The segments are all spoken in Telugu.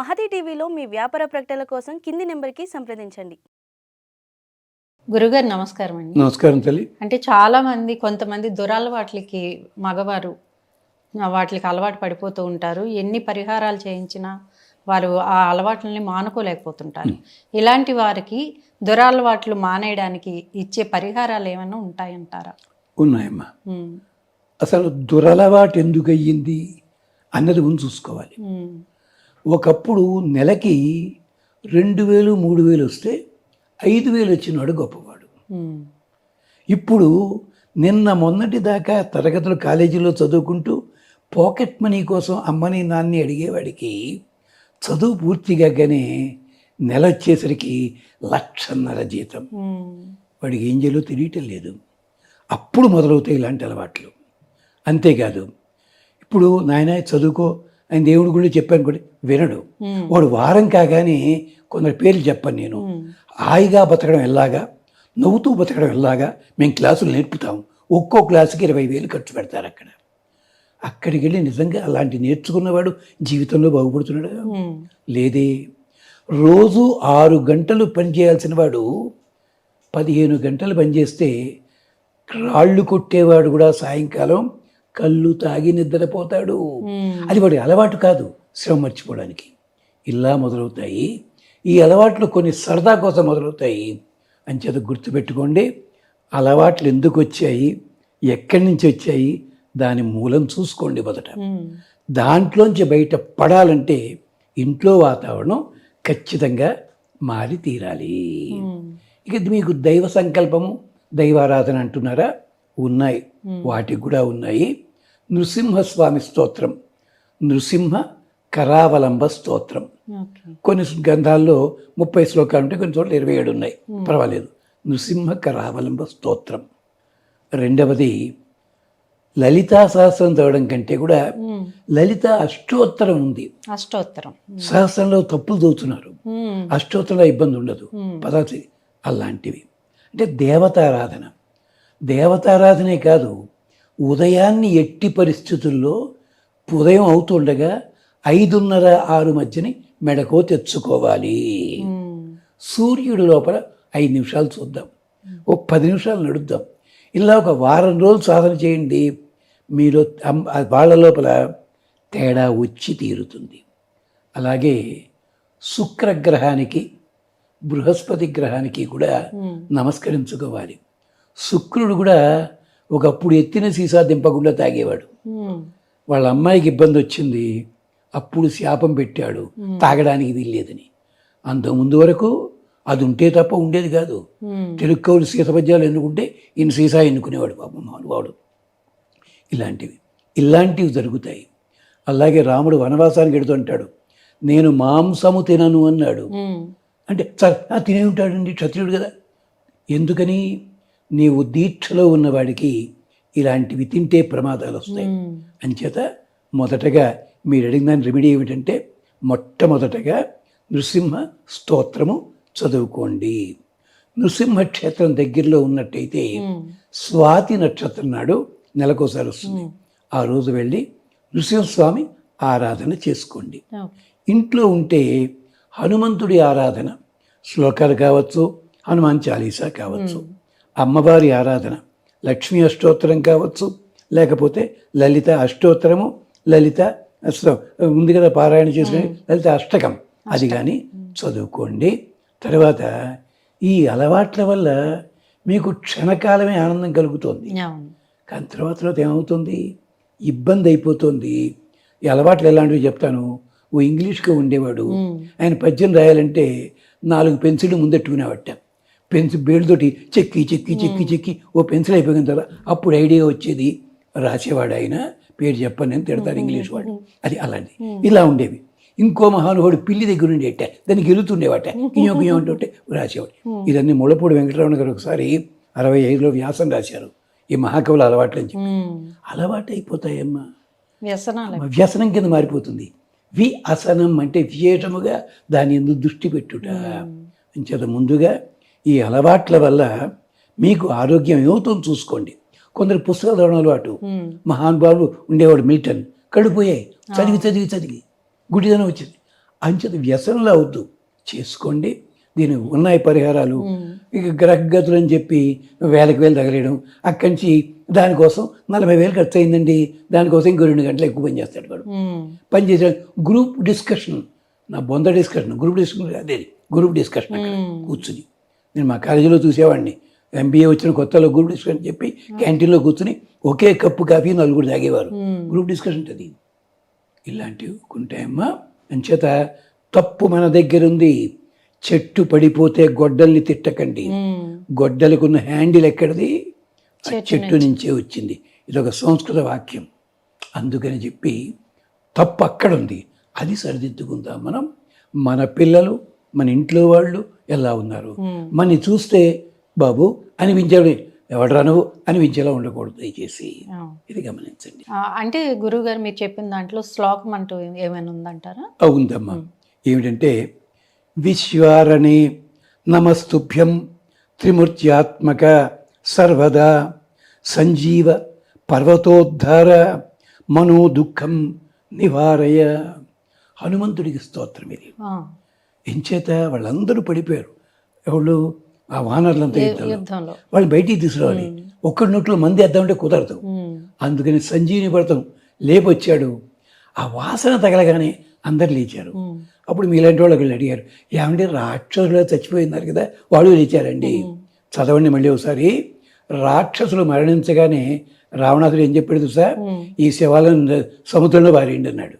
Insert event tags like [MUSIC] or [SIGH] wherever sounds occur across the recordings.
మహతి టీవీలో మీ వ్యాపార ప్రకటనల కోసం కింది నెంబర్కి సంప్రదించండి. గురుగారు నమస్కారం అండి. నమస్కారం తల్లి. అంటే చాలా మంది కొంతమంది దురలవాట్లకి మగవారు వాటికి అలవాటు పడిపోతూ ఉంటారు. ఎన్ని పరిహారాలు చేయించినా వారు ఆ అలవాట్లని మానుకోలేకపోతుంటారు. ఇలాంటి వారికి దురలవాట్లు మానేయడానికి ఇచ్చే పరిహారాలు ఏమైనా ఉంటాయంటారా? ఉన్నాయమ్మా. అసలు దురలవాటు ఎందుకు అయ్యింది అన్నది ముందు చూసుకోవాలి. ఒకప్పుడు నెలకి రెండు వేలు మూడు వేలు వస్తే ఐదు వేలు వచ్చినాడు గొప్పవాడు. ఇప్పుడు నిన్న మొన్నటి దాకా తరగతులు కాలేజీలో చదువుకుంటూ పాకెట్ మనీ కోసం అమ్మని నాన్ని అడిగేవాడికి చదువు పూర్తిగానే నెల వచ్చేసరికి లక్షన్నర జీతం. వాడికి ఏం చేయాలో తెలియటం లేదు. అప్పుడు మొదలవుతాయి ఇలాంటి అలవాట్లు. అంతేకాదు ఇప్పుడు నాయన చదువుకో ఆయన దేవుడి గురించి చెప్పాను కూడా వినడు. వాడు వారం కాగానే కొందరు పేర్లు చెప్పను నేను. హాయిగా బతకడం ఎలాగా? నవ్వుతూ బతకడం ఎలాగా? మేము క్లాసులు నేర్పుతాం. ఒక్కో క్లాసుకి ఇరవై వేలు ఖర్చు పెడతారు అక్కడ. అక్కడికి వెళ్ళి నిజంగా అలాంటి నేర్చుకున్నవాడు జీవితంలో బాగుపడుతున్నాడు? లేదే. రోజు ఆరు గంటలు పనిచేయాల్సిన వాడు పదిహేను గంటలు పనిచేస్తే రాళ్ళు కొట్టేవాడు కూడా సాయంకాలం కళ్ళు తాగి నిద్రపోతాడు. అది వాడి అలవాటు కాదు శ్రమ మర్చిపోవడానికి. ఇలా మొదలవుతాయి. ఈ అలవాట్లు కొన్ని సరదా కోసం మొదలవుతాయి. అంచేత గుర్తుపెట్టుకోండి. అలవాట్లు ఎందుకు వచ్చాయి? ఎక్కడి నుంచి వచ్చాయి? దాని మూలం చూసుకోండి మొదట. దాంట్లోంచి బయట పడాలంటే ఇంట్లో వాతావరణం ఖచ్చితంగా మారి తీరాలి. ఇక మీకు దైవ సంకల్పము దైవారాధన అంటున్నారా? ఉన్నాయి. వాటికి కూడా ఉన్నాయి. నృసింహస్వామి స్తోత్రం నృసింహ కరావలంబ స్తోత్రం. కొన్ని గ్రంథాల్లో ముప్పై శ్లోకాలు ఉంటే కొన్ని చోట్ల ఇరవై ఏడు ఉన్నాయి. పర్వాలేదు. నృసింహ కరావలంబ స్తోత్రం. రెండవది లలితా సహస్రం చదవడం కంటే కూడా లలిత అష్టోత్తరం ఉంది. అష్టోత్తరం. సహస్రంలో తప్పులు చదువుతున్నారు అష్టోత్తరంలో ఇబ్బంది ఉండదు. పదార్థి అలాంటివి. అంటే దేవతారాధన. దేవతారాధనే కాదు ఉదయాన్ని ఎట్టి పరిస్థితుల్లో ఉదయం అవుతుండగా ఐదున్నర ఆరు మధ్యని మెడకో తెచ్చుకోవాలి. సూర్యుడు లోపల ఐదు నిమిషాలు చూద్దాం. ఒక పది నిమిషాలు నడుద్దాం. ఇలా ఒక వారం రోజులు సాధన చేయండి. మీరు వాళ్ళ లోపల తేడా వచ్చి తీరుతుంది. అలాగే శుక్రగ్రహానికి బృహస్పతి గ్రహానికి కూడా నమస్కరించుకోవాలి. శుక్రుడు కూడా ఒకప్పుడు ఎత్తిన సీసా దింపకుండా తాగేవాడు. వాళ్ళ అమ్మాయికి ఇబ్బంది వచ్చింది. అప్పుడు శాపం పెట్టాడు. తాగడానికి వీల్లేదని. అంతకుముందు వరకు అది ఉంటే తప్ప ఉండేది కాదు. తెలుగు కవులు సీతపద్యాలు ఎన్నుకుంటే ఈయన సీసా ఎన్నుకునేవాడు పాపం మానవాడు ఇలాంటివి. ఇలాంటివి జరుగుతాయి. అలాగే రాముడు వనవాసానికి వెడుతుంటాడు నేను మాంసము తినను అన్నాడు. అంటే సార్ ఆ తినే ఉంటాడండి క్షత్రియుడు కదా. ఎందుకని? నీవు దీక్షలో ఉన్నవాడికి ఇలాంటివి తింటే ప్రమాదాలు వస్తాయి. అంచేత మొదటగా మీరు అడిగిన దాని రెమెడీ ఏమిటంటే మొట్టమొదటగా నృసింహ స్తోత్రము చదువుకోండి. నృసింహ క్షేత్రం దగ్గరలో ఉన్నట్టయితే స్వాతి నక్షత్రం నాడు నెలకోసారి వస్తుంది. ఆ రోజు వెళ్ళి నృసింహస్వామి ఆరాధన చేసుకోండి. ఇంట్లో ఉంటే హనుమంతుడి ఆరాధన శ్లోకాలు కావచ్చు హనుమాన్ చాలీసా కావచ్చు. అమ్మవారి ఆరాధన. లక్ష్మీ అష్టోత్తరం కావచ్చు లేకపోతే లలిత అష్టోత్తరము లలిత ఉంది కదా పారాయణ చేసుకుని లలిత అష్టకం. అది కానీ చదువుకోండి. తర్వాత ఈ అలవాట్ల వల్ల మీకు క్షణకాలమే ఆనందం కలుగుతుంది. కానీ తర్వాత తర్వాత ఏమవుతుంది? ఇబ్బంది అయిపోతుంది. ఈ అలవాట్లు ఎలాంటివి చెప్తాను? ఓ ఇంగ్లీష్గా ఉండేవాడు. ఆయన పద్యం రాయాలంటే నాలుగు పెన్సిల్ ముందెట్టుకునేవట పెన్సిల్ బేడుతోటి చెక్కి చెక్కి చెక్కి చెక్కి ఓ పెన్సిల్ అయిపోయిన తర్వాత అప్పుడు ఐడియా వచ్చేది రాసేవాడు ఆయన పేరు చెప్పని నేను తిడతారు ఇంగ్లీష్ వాడు అది అలాంటి ఇలా ఉండేవి. ఇంకో మహానుభావుడు పిల్లి దగ్గర నుండి ఎట్ట దాన్ని గెలుతుండేవాట కియో కియో అంటుంటే రాసేవాడు. ఇదన్నీ ముళ్ళపూడి వెంకటరమణ గారు ఒకసారి అరవై ఐదులో వ్యాసం రాశారు. ఈ మహాకవుల అలవాట్లని చెప్పి. ఉమ్, అలవాటు అయిపోతాయమ్మా వ్యసనం కింద మారిపోతుంది. వి అసనం అంటే విశేషముగా దాని ఎందు దృష్టి పెట్టుట. అంచేత ముందుగా ఈ అలవాట్ల వల్ల మీకు ఆరోగ్యం ఏమవుతుందో చూసుకోండి. కొందరు పుస్తకాలు చదవడం అలవాటు ఉమ్, మహానుభావుడు ఉండేవాడు మిల్టన్ కడిపోయాయి చదివి చదివి చదివి గుడిదనం వచ్చింది. అంచేత వ్యసనంలో అవుతూ చేసుకోండి. దీని ఉన్నాయి పరిహారాలు. ఇక గ్రహగతులు అని చెప్పి వేలకు వేలు తగలేయడం. అక్కడి నుంచి దానికోసం నలభై వేలు ఖర్చు అయిందండి దానికోసం ఇంకో రెండు గంటలు ఎక్కువ పని చేస్తాడు వాడు. పని చేసే గ్రూప్ డిస్కషన్. నా బొంద డిస్కషన్ గ్రూప్ డిస్కషన్ అదే గ్రూప్ డిస్కషన్ కూర్చుని. నేను మా కాలేజీలో చూసేవాడిని. ఎంబీఏ వచ్చిన కొత్తలో గ్రూప్ డిస్కషన్ చెప్పి క్యాంటీన్లో కూర్చుని ఒకే కప్పు కాఫీ నలుగురు తాగేవారు. గ్రూప్ డిస్కషన్ అది ఇలాంటివి ఉంటాయమ్మా అంచేత తప్పు మన దగ్గర ఉంది. చెట్టు పడిపోతే గొడ్డల్ని తిట్టకండి. ఉమ్, గొడ్డలకున్న హ్యాండిల్ ఎక్కడిది? చెట్టు నుంచే. వచ్చింది. ఇది ఒక సంస్కృత వాక్యం. అందుకని చెప్పి తప్పు అక్కడ ఉంది. అది సరిదిద్దుకుందాం మనం. మన పిల్లలు మన ఇంట్లో వాళ్ళు ఎలా ఉన్నారు? మనని చూస్తే బాబు అనిపించాడు ఎవడరా నువ్వు? అనిపించేలా ఉండకూడదు దయచేసి. ఇది గమనించండి. అంటే గురువు గారు మీరు చెప్పిన దాంట్లో శ్లోకం అంటూ ఏమైనా ఉందంటారా? అవుందమ్మా ఏమిటంటే విశ్వారణి నమస్తుభ్యం త్రిమూర్త్యాత్మక సర్వదా సంజీవ పర్వతోద్ధార మనో దుఃఖం నివారయ. హనుమంతుడికి స్తోత్రం ఇది. ఎంచేత వాళ్ళందరూ పడిపోయారు. ఎవళ్ళు? ఆ వానరులంతా యుద్ధంలో. యుద్ధంలో. వాళ్ళు బయటికి తీసుకురావాలి. ఒక్కడి నోట్లో మంది వేద్దామంటే కుదరదు. అందుకని సంజీవిని పడతాం లేపొచ్చాడు. ఆ వాసన తగలగానే అందరు లేచారు. అప్పుడు మీలాంటి వాళ్ళు ఒకళ్ళు అడిగారు ఏమంటే రాక్షసులు చచ్చిపోయినారు కదా వాళ్ళు లేచారండి. చదవండి మళ్ళీ ఒకసారి. రాక్షసులు మరణించగానే రావణాసుడు ఏం చెప్పాడు తెలుసా? ఈ శవాలను సముద్రంలో వారేయండి అన్నాడు.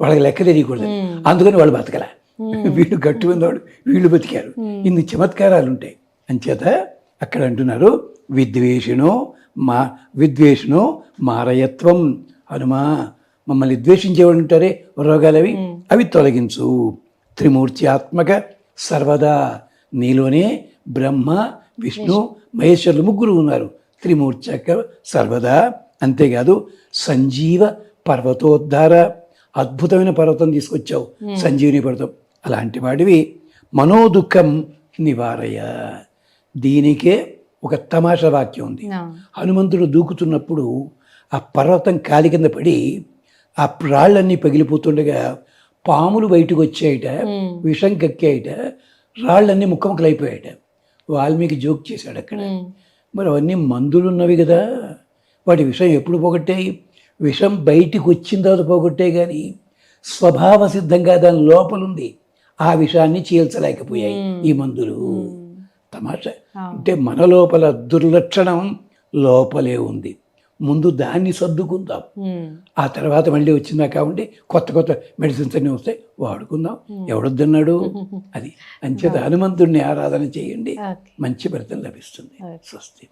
వాళ్ళకి లెక్క తెలియకూడదు. అందుకని వాళ్ళు బతకల. [LAUGHS] వీళ్ళు గట్టు ఉన్నవాడు వీళ్ళు బతికారు. ఇన్ని చమత్కారాలు ఉంటాయి అంచేత అక్కడ అంటున్నారు విద్వేషిణో మా విద్వేషిణో మారయత్వం. హనుమా మమ్మల్ని ద్వేషించేవాడు ఉంటారే రోగాలవి? అవి తొలగించు. త్రిమూర్త్యాత్మక సర్వదా. నీలోనే బ్రహ్మ విష్ణు మహేశ్వరులు ముగ్గురు ఉన్నారు. త్రిమూర్చక సర్వదా. అంతేకాదు సంజీవ పర్వతోద్ధార. అద్భుతమైన పర్వతం తీసుకొచ్చావు. సంజీవిని పర్వతం. అలాంటి వాడివి. మనోదుఖం నివారయ. దీనికే ఒక తమాషా వాక్యం ఉంది. హనుమంతుడు దూకుతున్నప్పుడు ఆ పర్వతం కాలి కింద పడి ఆ రాళ్ళన్నీ పగిలిపోతుండగా పాములు బయటకు వచ్చాయట విషం కక్కాయట రాళ్ళన్నీ ముక్కముక్కలు అయిపోయాయట వాల్మీకి జోక్ చేశాడు అక్కడ. మరి అవన్నీ మందులు ఉన్నవి కదా. వాటి విషం ఎప్పుడు పోగొట్టాయి? విషం బయటికి వచ్చిన తర్వాత పోగొట్టే కానీ స్వభావ సిద్ధంగా దాని లోపలుంది. ఆ విషాన్ని చీల్చలేకపోయాయి ఈ మందులు. తమాషా. అంటే మన లోపల దుర్లక్షణం లోపలే ఉంది. ముందు దాన్ని సర్దుకుందాం. ఆ తర్వాత మళ్ళీ వచ్చిందా కాబట్టి కొత్త కొత్త మెడిసిన్స్ అన్నీ వస్తాయి వాడుకుందాం. ఎవడొద్దన్నాడు [LAUGHS] అది. అంచేత హనుమంతుడిని ఆరాధన చేయండి. మంచి ఫలితం లభిస్తుంది. స్వస్తి.